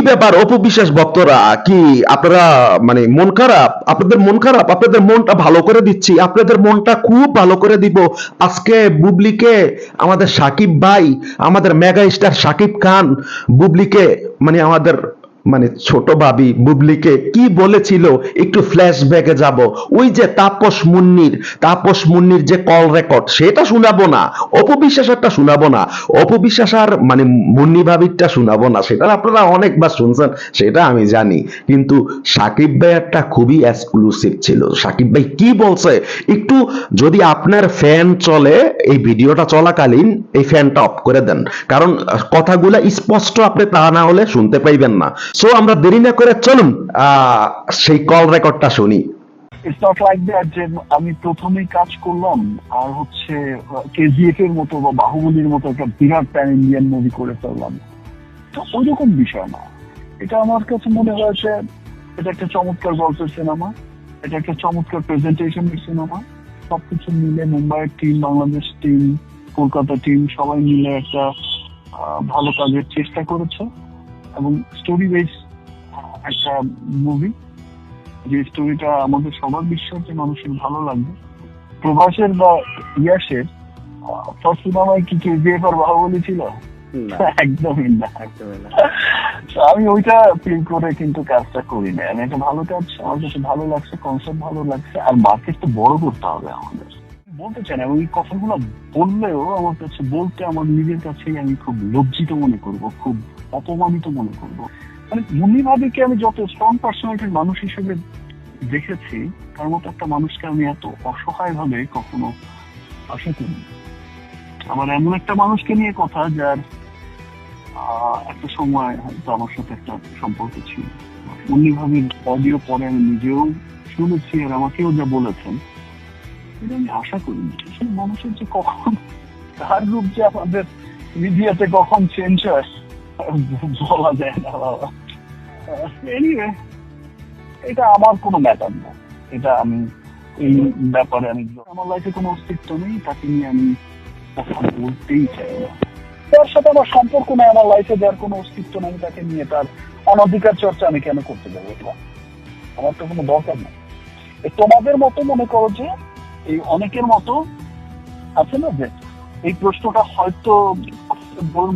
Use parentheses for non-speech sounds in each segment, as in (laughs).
ব্যাপার, অপবিশ্বাস ভক্তরা, কি আপনারা মানে মন খারাপ? আপনাদের মন খারাপ? আপনাদের মনটা ভালো করে দিচ্ছি। আপনাদের মনটা খুব ভালো করে দিব। আজকে বুবলিকে, আমাদের সাকিব ভাই, আমাদের মেগা স্টার সাকিব খান, বুবলিকে মানে আমাদের মানে ছোট ভাবি বুবলিকে কি বলেছিল? একটু ফ্ল্যাশব্যাকে যাব। ওই যে তাপস মুন্নির তাপস মুন্নির যে কল রেকর্ড সেটা শোনাবো না। অপবিশ্বাসেরটা শোনাবো না। অপবিশ্বাস আর মানে মুন্নি ভাবিরটা শোনাবো না। সেটা আপনারা অনেকবার শুনছেন, সেটা আমি জানি। কিন্তু সাকিব ভাইয়েরটা খুবই এক্সক্লুসিভ ছিল। সাকিব ভাই কি বলছে? একটু যদি আপনার ফ্যান চলে, এই ভিডিওটা চলাকালীন, এই ফ্যানটা অফ করে দেন। কারণ, কথাগুলা স্পষ্ট আপনি তা না হলে শুনতে পাইবেন না। সো আমরা দেরি না করে চলুন সেই কল রেকর্ডটা শুনি। যে আমি প্রথমেই কাজ করলাম, আর হচ্ছে কেজিএফ এর মতো বা বাহুবলীর মতো একটা বিরাট প্যান ইন্ডিয়ান মুভি করে ফেললাম। তো বিষয় না। এটা আমার কাছে মনে হয়েছে এটা একটা চমৎকার গল্পের সিনেমা এটা একটা চমৎকার প্রেজেন্টেশনের সিনেমা সবকিছু মিলে মুম্বাইয়ের team Bangladesh team Kolkata team সবাই মিলে একটা ভালো কাজের চেষ্টা করেছে। এবং স্টোরি বেস একটা মুভি যে স্টোরিটা আমাদের সবার বিশ্বাস মানুষের ভালো লাগবে। প্রভাসের বা ইয়াসের ফার্স্ট সিনেমায় কি কেজিএফ আর বাহুবলী ছিল? (laughs) একদমই না। আমি ওইটা ফিল করে কিন্তু কাজটা করি না আমি একটা ভালো কাজ আমার কাছে ভালো লাগছে কনসেপ্ট ভালো লাগছে আর মার্কেট তো বড় করতে হবে আমাদের। বলতে চাই না ওই কথাগুলো বললেও আমার কাছে বলতে আমার নিজের কাছেই আমি খুব লজ্জিত মনে করব খুব অপমানিত মনে করব। মানে মুন্নি ভাবিকে আমি যত স্ট্রং পার্সোনালিটির মানুষ হিসেবে দেখেছি, তার মতো একটা মানুষকে আমি এত অসহায় ভাবে কখনো আশা করি আমার এমন একটা মানুষকে নিয়ে কথা যার একটা সময় হয়তো আমার সাথে একটা সম্পর্ক ছিল। মুন্নি ভাবির অডিও পরে আমি নিজেও শুনেছি আর আমাকেও যা বলেছেন, এটা আমি আশা করি আসলে মানুষের যে কখন, তার রূপ যে আমাদের মিডিয়াতে কখন চেঞ্জ হয় বলা যায় না এনিওয়ে এটা আমার কোনো ম্যাটার না। এটা আমি এই ব্যাপারে আমি আমার লাইফে কোনো অস্তিত্ব নেই, তাকে নিয়ে আমি বলতেই চাই না। তার সাথে আমার সম্পর্ক নেই, আমার লাইফে কোনো অস্তিত্ব নেই, তাকে নিয়ে তার অনধিকার চর্চা আমি কেন করতে যাব এটা আমার তো কোনো দরকার নেই। তোমাদের মতো মনে করো যে এই অনেকের মতো আছে না যে, এই প্রশ্নটা হয়তো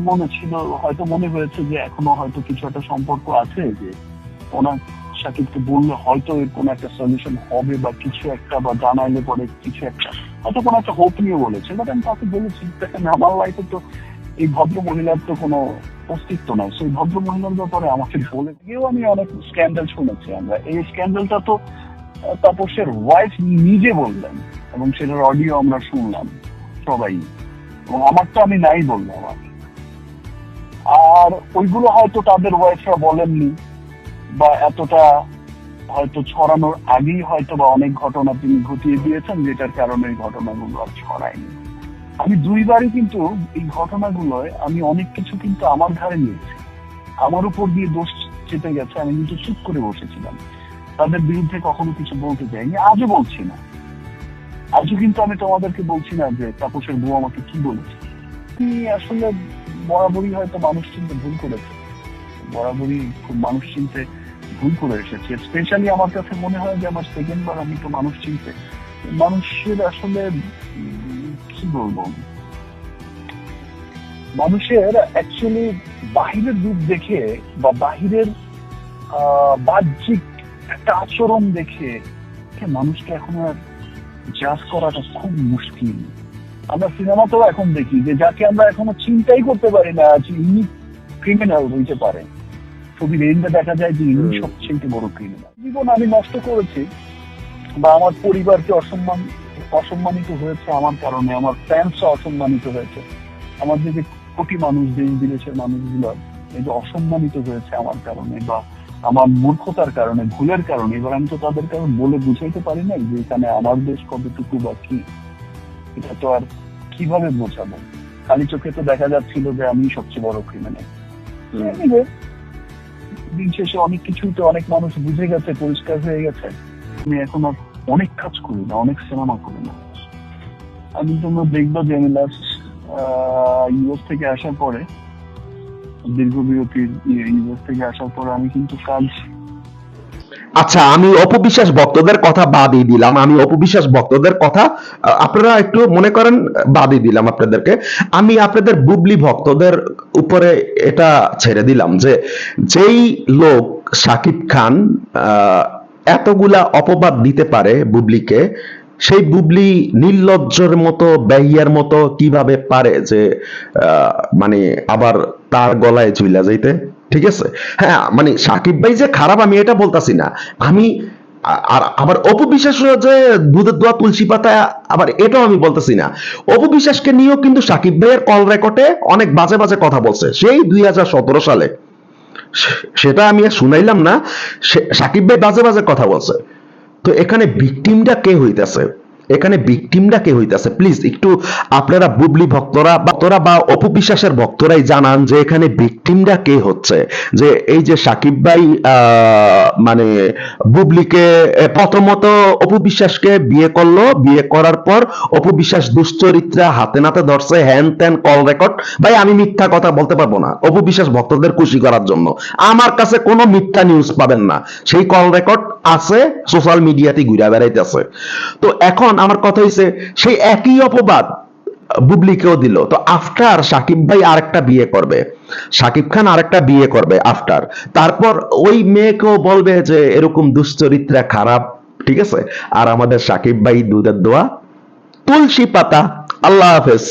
মনে ছিল, হয়তো মনে হয়েছে যে এখনও হয়তো কিছু একটা সম্পর্ক আছে, যে ওনার বললে হয়তো এর কোনো একটা সলিউশন হবে বা কিছু একটা বা জানাইলে পরে কিছু একটা, হয়তো কোনো একটা হোপ নিয়ে বলেছে বাট আমি তাকে বলেছি, দেখেন, আমার লাইফে তো এই ভদ্র মহিলার তো কোনো অস্তিত্ব নাই সেই ভদ্র মহিলার ব্যাপারে আমাকে বলে আমি অনেক স্ক্যান্ডাল শুনেছি আমরা। এই স্ক্যান্ডালটা তো তাপসের ওয়াইফ নিজে বললেন, এবং সেটার অডিও আমরা শুনলাম, সবাই। এবং আমার তো আমি নাই বললাম আর আর ওইগুলো হয়তো তাদের ওয়াইফরা বলেননি, বা এতটা হয়তো ছড়ানোর আগেই হয়তো বা অনেক ঘটনা তিনি ঘটিয়ে দিয়েছেন, যেটার কারণে এই ঘটনাগুলো আর ছড়ায়নি। আমি দুইবারই কিন্তু এই ঘটনাগুলোয় আমি অনেক কিছু কিন্তু আমার ঘাড়ে নিয়েছি। আমার উপর দিয়ে দোষ চেপে গেছে, আমি কিন্তু চুপ করে বসেছিলাম। তাদের বিরুদ্ধে কখনো কিছু বলতে চাইনি আজও বলছি না। আজও কিন্তু আমি তোমাদেরকে বলছি না যে, তাপসের বউ আমাকে কি বলেছে? তিনি আসলে বরাবরই হয়তো মানুষ চিনতে ভুল করেছে। বরাবরই খুব মানুষ চিনতে ভুল করে এসেছে। স্পেশালি আমার কাছে মনে হয় যে আমার সেকেন্ড বার আমি তো মানুষ চিনতে। মানুষের আসলে কি বলব? মানুষের অ্যাকচুয়ালি বাহিরের রূপ দেখে বা বাহিরের বাহ্যিক একটা আচরণ দেখে মানুষকে এখন আর জাজ করাটা খুব মুশকিল। আমরা সিনেমা তো এখন দেখি যে যাকে আমরা এখনও চিন্তাই করতে পারি না যে ইনি ক্রিমিনাল হইতে পারে। ছবির এন্ডে দেখা যায় যে ইনি সবচেয়ে বড় ক্রিমিনাল জীবন আমি নষ্ট করেছি বা আমার পরিবারকে অসম্মান অসম্মানিত হয়েছে আমার কারণে আমার ফ্যান্স অসম্মানিত হয়েছে। আমার যে কোটি মানুষ দেশ বিদেশের মানুষগুলো এই যে অসম্মানিত হয়েছে আমার কারণে বা আমার মূর্খতার কারণে ভুলের কারণে এবার আমি তো তাদের কারণ বলে বুঝাইতে পারি না যে এখানে আমার দেশ কতটুকু বা কি। এটা তো আর কীভাবে বোঝাবো? খালি চোখে তো দেখা যাচ্ছিল যে আমি সবচেয়ে বড় ক্রিমিনাল দিন শেষে অনেক কিছুই তো অনেক মানুষ বুঝে গেছে পরিষ্কার হয়ে গেছে। আমি এখন আর অনেক কাজ করি না অনেক সিনেমা করি না। আমি তোমরা দেখব যে আমি লাস্ট ইউএস থেকে আসার পরে দীর্ঘ বিরতির ইউএস থেকে আসার পরে আমি কিন্তু কাজ আচ্ছা আমি অপবিশ্বাস ভক্তদের কথা বাদই দিলাম। আমি অপবিশ্বাস ভক্তদের কথা আপনারা একটু মনে করেন, বাদই দিলাম আপনাদেরকে। আমি আপনাদের বুবলি ভক্তদের উপরে এটা ছেড়ে দিলাম যে, যেই লোক সাকিব খান এতগুলা অপবাদ দিতে পারে বুবলিকে, সেই বুবলি নির্লজ্জর মতো ব্যহিয়ার মতো কীভাবে পারে যে মানে আবার তার গলায় ঝুলা যাইতে? ঠিক আছে? হ্যাঁ মানে সাকিব ভাই যে খারাপ, আমি এটা বলতাছি না। আমি, আর আবার অপবিশ্বাস যে দুধের দোয়া তুলসী পাতা, আবার এটাও আমি বলতেছি না। অপবিশ্বাসকে নিয়েও কিন্তু সাকিব ভাইয়ের কল রেকর্ডে অনেক বাজে বাজে কথা বলছে। সেই দুই হাজার সতেরো সালে। সেটা আমি আর শুনাইলাম না। সাকিব ভাই বাজে বাজে কথা বলছে। তো এখানে ভিকটিমটা কে হইতাছে? এখানে ভিকটিমটা কে হইতাছে? প্লিজ একটু আপনারা বুবলি ভক্তরা ভক্তরা বা অপবিশ্বাসের ভক্তরাই জানান যে এখানে ভিকটিমটা কে হচ্ছে? যে এই যে সাকিব ভাই মানে বুবলিকে প্রথমত অপবিশ্বাসকে বিয়ে করল। বিয়ে করার পর অপবিশ্বাস দুশ্চরিত্রা হাতে নাতে ধরছে হ্যান ত্যান কল রেকর্ড ভাই, আমি মিথ্যা কথা বলতে পারব না। অপবিশ্বাস ভক্তদের খুশি করার জন্য। আমার কাছে কোনো মিথ্যা নিউজ পাবেন না। সেই কল রেকর্ড আছে সোশ্যাল মিডিয়াতে ঘুরে বেড়াইতেছে তো এখন আমার কথা হইছে, সেই একই অপবাদ বুবলিকেও দিল। তো আফটার সাকিব ভাই আরেকটা বিয়ে করবে। সাকিব খান আরেকটা বিয়ে করবে আফটার তারপর ওই মেয়েকেও বলবে যে, এরকম দুশ্চরিত্রা খারাপ, ঠিক আছে? আর আমাদের সাকিব ভাই দুধের দোয়া, তুলসী পাতা, আল্লাহ হাফেজ।